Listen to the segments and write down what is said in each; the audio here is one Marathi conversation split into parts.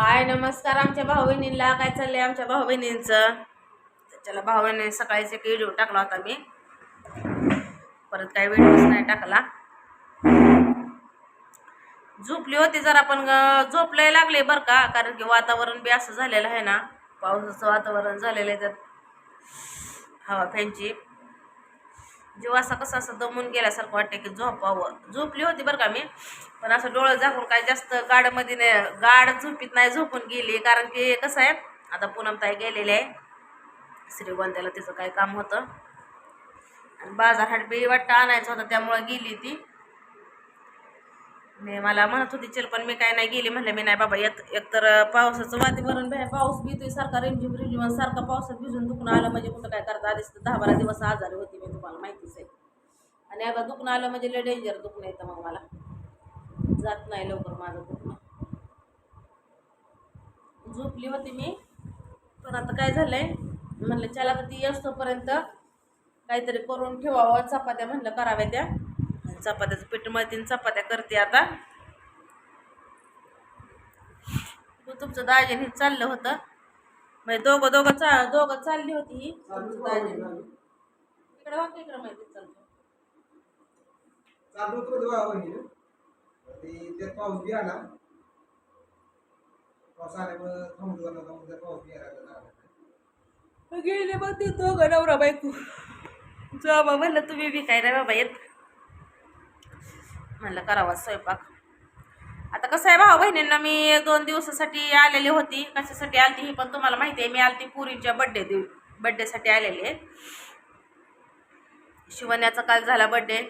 हाय नमस्कार. आमच्या भाऊ बहिणींना काय चाललंय आमच्या भाऊ बहिणींचं त्याच्याला भाऊ बहिणी सकाळीच एक व्हिडिओ टाकला होता मी. परत काही व्हिडिओच नाही टाकला. झोपली होती जरा पण ग- झोपलंय लागले बरं का कारण की वातावरण बी असं झालेलं आहे ना. पावसाचं वातावरण झालेलं आहे त्यात. हवा फॅनची जीव असा कसं असं दमून गेल्यासारखं वाटतं की झोपावं झोपली होती बरं का मी पण असं डोळं झाकून काय जास्त गाडमध्ये नाही गाड झोपीत नाही झोपून गेली. कारण की कसं आहे आता पूनमताई गेलेले आहे. श्रीगोंद्याला तिचं काय काम होतं. आणि बाजारहाट बी वाटतं आणायचं होतं त्यामुळं गेली ती. मी मला म्हणत होती चल पण मी काय नाही गेली म्हणलं मी नाही बाबा येत एकतर पावसाचं वातावरण बी पाऊस बी सारखा रिमझिम रिमझिम सारखा पावसात भिजून दुखणं आलं म्हणजे कुठं काय करता? आधीच तर दहा बारा दिवस आजारी होती मी तुम्हाला माहितीच आहे. आणि आता दुखणं आलं म्हणजे लय डेंजर दुखणं येतं मग मला. जात नाही लवकर माझं दुखणं. झोपली होती मी पण आता काय झालंय? म्हणलं चला आता ती असतोपर्यंत काहीतरी करून ठेवावं चपात्या म्हणलं कराव्या त्या. चपात्याचं पीठ मळते आणि चपात्या करते आता. तू तुमचं दाजीने चाललं होतं. म्हणजे दोघं दोघं चा दोघं चालली होती ही तुमचं दाजीने. इकडे इकडे माहिती चालतं. चालू होतं बघा वहिनी. ते त्यात पाऊस बी आला. पाऊस आल्यामुळं थांबलो होता थांबून त्यात पाऊस बी आला तर गेले मग ते दोघं नवरा बायको. जा मग म्हणलं तुम्ही बी काय रे बाबा येत म्हणलं करावा स्वयंपाक. आता कसं आहे भाऊ बहिणींना मी दोन दिवसासाठी आलेली होती. कशासाठी आलती ही पण तुम्हाला माहिती आहे. मी आलती पुरीच्या बड्डे दिव बड्डेसाठी आलेली आहे. शिवण्याचा काल झाला बड्डे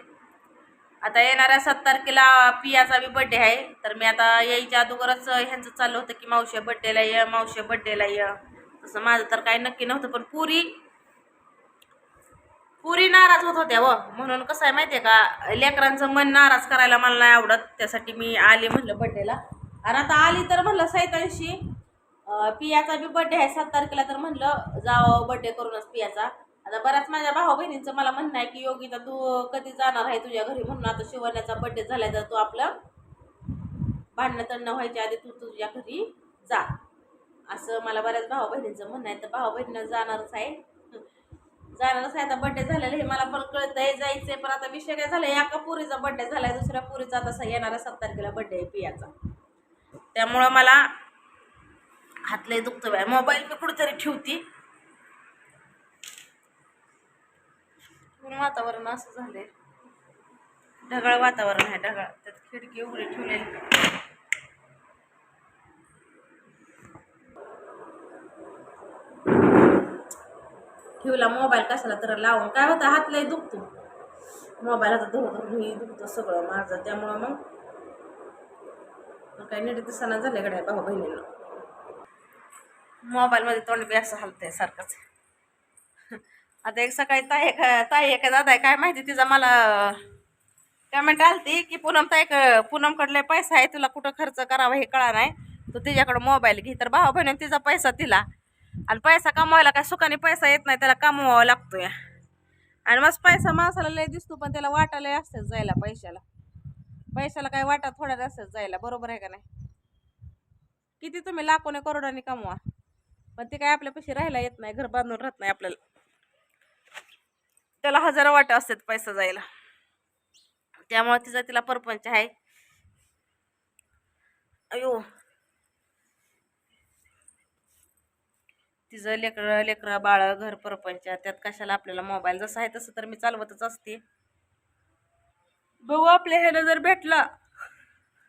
आता येणाऱ्या सात तारखेला पियाचा बी बड्डे आहे. तर मी आता यायच्या अगोदरच ह्यांचं चाललं होतं की मावशी बड्डेला ये मावशी बड्डेला ये. तसं माझं तर काही नक्की नव्हतं पण पुरी पुरी नाराज होत होत्या व. म्हणून कसं आहे माहिती आहे का लेकरांचं मन नाराज करायला मला नाही आवडत. त्यासाठी मी आले म्हणलं बड्डेला आणि आता आली तर म्हणलं सैतांशी पियाचा बी बड्डे आहे सात तारखेला तर म्हणलं जावं बड्डे करूनच पियाचा. आता बऱ्याच माझ्या भाऊ बहिणींचं मला म्हणणं आहे की योगिता तू कधी जाणार आहे तुझ्या घरी? म्हणून आता शिवण्याचा बड्डे झाला तर तू आपलं भांडणं तंडणं व्हायच्या आधी तू तुझ्या घरी जा. असं मला बऱ्याच भाऊ बहिणींचं म्हणणं आहे. तर भाऊ बहिणीनं जाणारच आहे. जाणारच आहे. आता बड्डे झालेला हे मला पण कळतंय जायचंय. पण आता विषय काय झालाय एका पुरीचा बड्डे झालाय दुसऱ्या पुरीचा तसा येणारा सात तारखेला बड्डे आहे पियाचा त्यामुळं मला हातले दुखतं बाय मोबाईल मी कुठेतरी ठेवती. वातावरण असं झालंय. ढगाळ वातावरण आहे ढगाळ. त्यात खिडकी उघडी ठेवलेली. ठेवला मोबाईल कशाला तर लावून. काय होतं हात लय दुखतो. मोबाईल आता धरू धरून दुखतो दुखतं सगळं माझं. त्यामुळं मग मग काही नीट दिसाना झाले गड्या भाऊ बहिणीला मोबाईलमध्ये तोंड बी असं हलतंय सारखंच. आता एक सकाळी ताई ताई एक दादा आहे काय माहिती तिचा मला कमेंट आलती की पूनम ताई पूनमकडले पैसा आहे तुला कुठं खर्च करावा हे कळा नाही. तू तिच्याकडं मोबाईल घे. तर भाऊ बहिणी तिचा पैसा तिला. आणि पैसा कमवायला काय सुखाने पैसा येत नाही त्याला कमवावा लागतोय. आणि मग पैसा माणसाला लय दिसतो पण त्याला वाटा लय असतेच जायला पैशाला. पैशाला काय वाटा थोड्या असतेच जायला बरोबर आहे का नाही? किती तुम्ही लाखोने करोडाने कमवा पण ते काय आपल्यापाशी राहायला येत नाही घर बांधून राहत नाही आपल्याला. त्याला हजारो वाटा असतात पैसा जायला. त्यामुळे तिचा तिला परपंच आहे. अयो तिचं लेकरं लेकरं बाळ घर परपंच त्यात कशाला आपल्याला मोबाईल जसं आहे तसं तर मी चालवतच असते. बघू आपल्या ह्यानं जर भेटला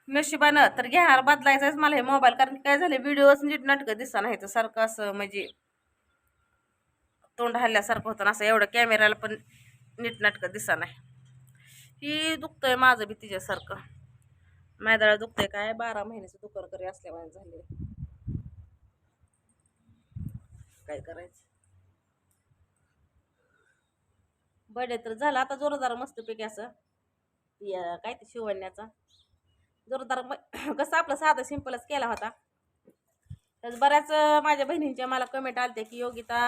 नशिबानं तर घेणार बदलायचंच मला हे मोबाईल कारण काय झालं व्हिडिओच नीट नाटकं दिसा नाही तर सारखं असं म्हणजे तोंड हल्ल्यासारखं होतं ना असं एवढं कॅमेराला पण नीट नाटकं दिसा नाही. ही दुखतंय माझं बी तिच्यासारखं. मैदाळा दुखतंय काय? बारा महिन्याचं दुकर करी असल्यामुळे झाले काय करायचं? बर्थडे तर झाला आता जोरदार मस्तपैकी असं. या काय ते शिवण्याचा? जोरदार कसं आपलं साधं सिंपलच केला होता. तर बऱ्याच माझ्या बहिणींच्या मला कमेंट आलते की योगिता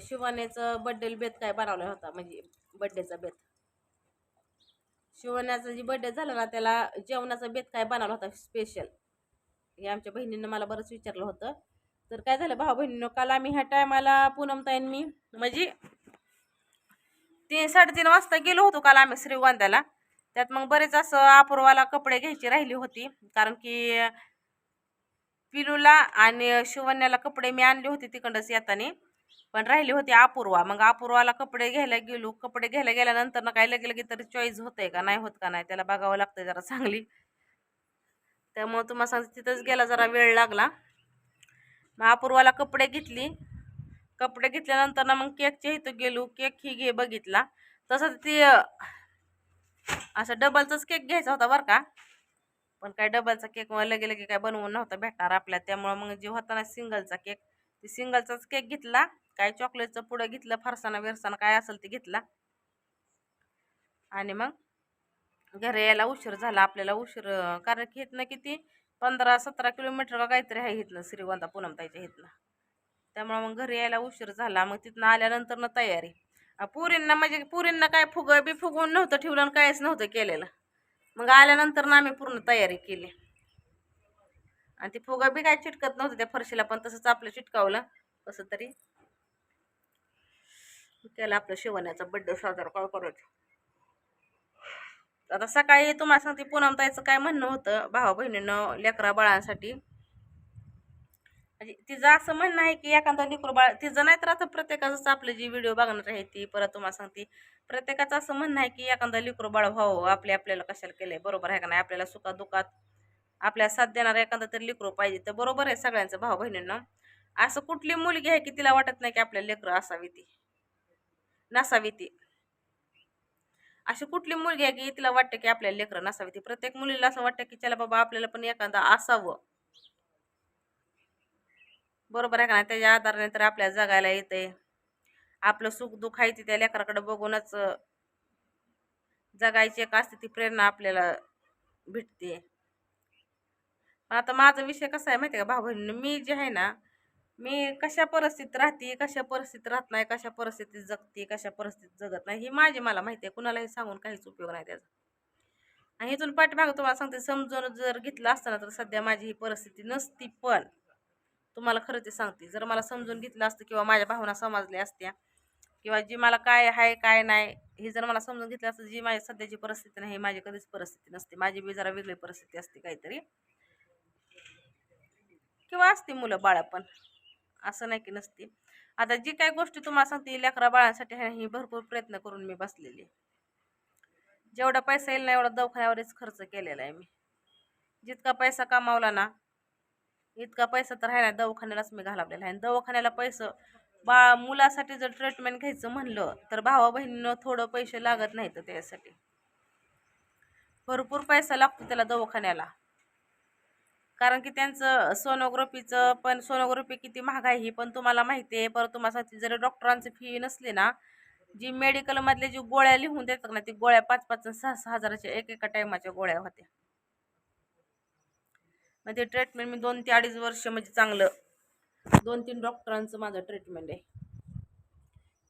शिवण्याचं बड्डे बेत काय बनवला होता? म्हणजे बड्डेचा बेत. शिवण्याचा जी बड्डे झाला ना त्याला जेवणाचा बेत काय बनवला होता स्पेशल हे आमच्या बहिणीनं मला बरंच विचारलं होतं. तर काय झालं भाऊ बहिणीनं काल आम्ही ह्या टायमाला पूनमताईन मी म्हणजे तीन साडेतीन वाजता गेलो होतो काल आम्ही श्रीगोंद्याला. त्यात मग बरेच असं अपूर्वाला कपडे घ्यायची राहिली होती कारण की पिलूला आणि शिवण्याला कपडे मी आणले होते तिकडंच येताना पण राहिली होती अपूर्वा. मग अपूर्वाला कपडे घ्यायला गेलो. कपडे घ्यायला गेल्यानंतर ना काय लगे लगे तरी चॉईस होतंय का नाही होत का नाही त्याला बघावं लागतंय जरा चांगली. त्यामुळं तुम्हाला सांगते तिथंच गेला जरा वेळ लागला. मग अपूर्वाला कपडे घेतली. कपडे घेतल्यानंतर ना मग केकच्या इथं गेलो. केक ही घे बघितला. तसंच ती असं डबलचाच केक घ्यायचा होता बरं का. पण काय डबलचा केक मग लगे लगे काय बनवून नव्हता भेटणार आपल्या. त्यामुळं मग जे होता ना सिंगलचा केक ते सिंगलचाच केक घेतला. काय चॉकलेटचं पुढं घेतलं फरसाना विरसाना काय असेल ते घेतला. आणि मग घरी यायला उशीर झाला. आपल्याला उशीर कारण की ना किती पंधरा सतरा किलोमीटर का काहीतरी आहे इथनं श्रीगोंदा पूनमताईच्या इथनं. त्यामुळं मग घरी यायला उशीर झाला. मग तिथनं आल्यानंतरनं तयारी. पुरींना म्हणजे पुरींना काय फुग बी फुगवून नव्हतं ठेवलं आणि काहीच नव्हतं केलेलं. मग आल्यानंतर ना आम्ही पूर्ण तयारी केली. आणि ती फुगा बी काय चिटकत नव्हतं. त्या फरशीला पण तसंच आपलं चिटकावलं. कसं तरी त्याला आपलं शिवण्याचा बड्डे साजरा काय करायचं. आता सकाळी तुम्हाला सांगते पूनमताईचं काय म्हणणं होतं भावा बहिणीनं लेकरा बाळांसाठी. म्हणजे तिचं असं म्हणणं आहे की एखादा लेकरू बाळ तिचं नाही तर आता प्रत्येकाचंच आपलं जी व्हिडिओ बघणार आहे ती परत तुम्हाला सांगते. प्रत्येकाचं असं म्हणणं आहे की एखादा लेकरू बाळ व्हावं आपले आपल्याला कशाला केलंय बरोबर आहे का नाही? आपल्याला सुखादुखात आपल्या साथ देणारा एखादा तरी लेकरू पाहिजे तर बरोबर आहे सगळ्यांचं भाऊ बहिणींना. असं कुठली मुलगी आहे की तिला वाटत नाही की आपल्या लेकरं असावी ती? नसावी ती. अशी कुठली मुलगी आहे की तिला वाटतं की आपल्याला लेकरं नसावी? ती प्रत्येक मुलीला असं वाटतं की चला बाबा आपल्याला पण एखादा असावं. बरोबर आहे का नाही? त्याच्या आधाराने तर आपल्याला जगायला येते आपलं सुख दुःख आहे ती त्या लेकराकडे बघूनच जगायची एक असते ती प्रेरणा आपल्याला भेटते. आता माझा विषय कसा आहे माहिती आहे का भाऊ बहिणी मी जे आहे ना मी कशा परिस्थितीत राहते कशा परिस्थितीत राहत नाही कशा परिस्थितीत जगते कशा परिस्थितीत जगत नाही ही माझी मला माहिती आहे. कुणालाही सांगून काहीच उपयोग नाही त्याचा. आणि इथून पाठीमागं तुम्हाला सांगते समजून जर घेतलं असतं ना तर सध्या माझी ही परिस्थिती नसती पण तुम्हाला खरं ते सांगते जर मला समजून घेतलं असतं किंवा माझ्या भावना समजल्या असत्या किंवा जी मला काय आहे काय नाही हे जर मला समजून घेतलं असतं जी माझी सध्याची परिस्थिती नाही ही माझी कधीच परिस्थिती नसते. माझी बी जरा वेगळी परिस्थिती असते काहीतरी. किंवा असते मुलं बाळा पण. असं नाही की नसते. आता जी काही गोष्टी तुम्हाला सांगते लेकरा बाळांसाठी आहे ही भरपूर प्रयत्न करून मी बसलेली आहे. जेवढा पैसा येईल ना एवढा दवाखान्यावरच खर्च केलेला आहे मी. जितका पैसा कमावला ना इतका पैसा तर आहे ना दवाखान्यालाच मी घालवलेला आहे. दवाखान्याला पैसा बा मुलासाठी जर ट्रीटमेंट घ्यायचं म्हणलं तर भावा बहिणीनं थोडं पैसे लागत नाहीत त्यासाठी. भरपूर पैसा लागतो त्याला दवाखान्याला. कारण की त्यांचं सोनोग्राफीचं पण सोनोग्राफी किती महाग आहे ही पण तुम्हाला माहिती आहे. परत तुम्हाला जर जरी डॉक्टरांची फी नसली ना जी मेडिकलमधले जी गोळ्या लिहून देतात ना ती गोळ्या पाच पाच सहा सहा हजाराच्या एक एका टायमाच्या गोळ्या होत्या. मग ते ट्रीटमेंट मी दोन ते अडीच वर्ष म्हणजे चांगलं. दोन तीन डॉक्टरांचं माझं ट्रीटमेंट आहे.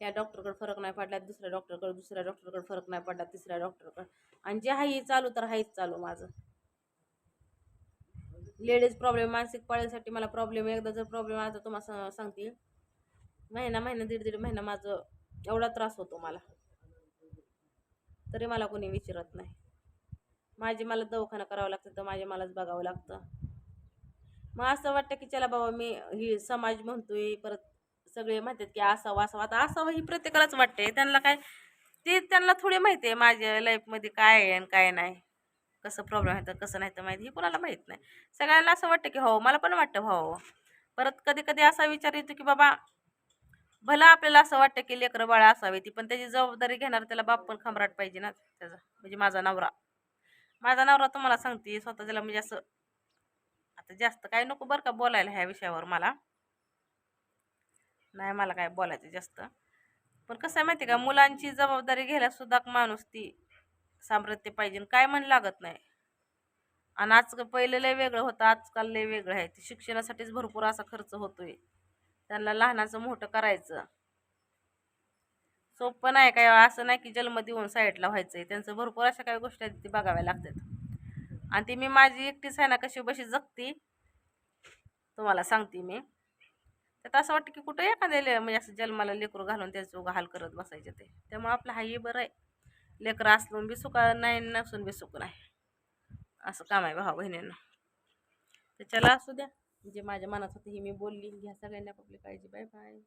या डॉक्टरकडे फरक नाही पडला दुसऱ्या डॉक्टरकडे दुसऱ्या डॉक्टरकडे फरक नाही पडला तिसऱ्या डॉक्टरकडे आणि जे आहे चालू तर आहेच चालू माझं. लेडीज प्रॉब्लेम मानसिक पाळीसाठी मला प्रॉब्लेम एकदा जर प्रॉब्लेम आला तर तुम्हाला सा- सांगते महिना महिना दीड दीड महिना माझं एवढा त्रास होतो मला. तरी मला कोणी विचारत नाही. माझे मला दवाखाना करावं लागतं तर माझे मलाच बघावं लागतं. मग असं वाटतं की चला बाबा मी ही समाज म्हणतोय परत सगळे म्हणतात की असावं असावं. आता असावं ही प्रत्येकालाच वाटते त्यांना काय ते त्यांना थोडी माहिती आहे माझ्या लाईफमध्ये काय आहे आणि काय नाही. कसं प्रॉब्लेम आहे तर कसं नाही तर माहिती हे कोणाला माहीत नाही. सगळ्यांना असं वाटतं की हो मला पण वाटतं हो. परत कधी कधी असा विचार येतो की बाबा भलं आपल्याला असं वाटतं की लेकरं बाळा असावी ती पण त्याची जबाबदारी घेणार त्याला बाप पण खमराट पाहिजे ना त्याचा म्हणजे माझा नवरा. माझा नवरा तुम्हाला सांगते स्वतः त्याला म्हणजे असं आता जास्त काय नको बरं का बोलायला ह्या विषयावर मला. नाही मला काय बोलायचं जास्त. पण कसं आहे माहिती आहे का मुलांची जबाबदारी घ्यायला सुद्धा माणूस ती सामर्थ्य पाहिजे काय म्हण लागत नाही. आणि आज पहिलं लय वेगळं होतं आजकाल लय वेगळं आहे. ते शिक्षणासाठीच भरपूर असा खर्च होतोय. त्यांना लहानाचं मोठं करायचं. सोपं नाही काय असं नाही की जन्म देऊन साईडला व्हायचं आहे त्यांचं भरपूर अशा काही गोष्टी आहेत ती बघाव्या लागतात. आणि ती मी माझी एकटीच आहे ना कशी बशी जगती तुम्हाला सांगते मी. त्यात असं वाटतं की कुठं एखाद्या म्हणजे असं जन्माला लेकरू घालून त्याचं हाल करत बसायचे ते. त्यामुळे आपलं हाही बरं आहे. लेकरं असलून बी सुका नाही नसून बी सुख नाही. असं काम आहे भाऊ बहिणींना. तर चला असू द्या. जे माझ्या मनात होतं ही मी बोलली. घ्या सगळ्यांना आपली काळजी. Bye bye.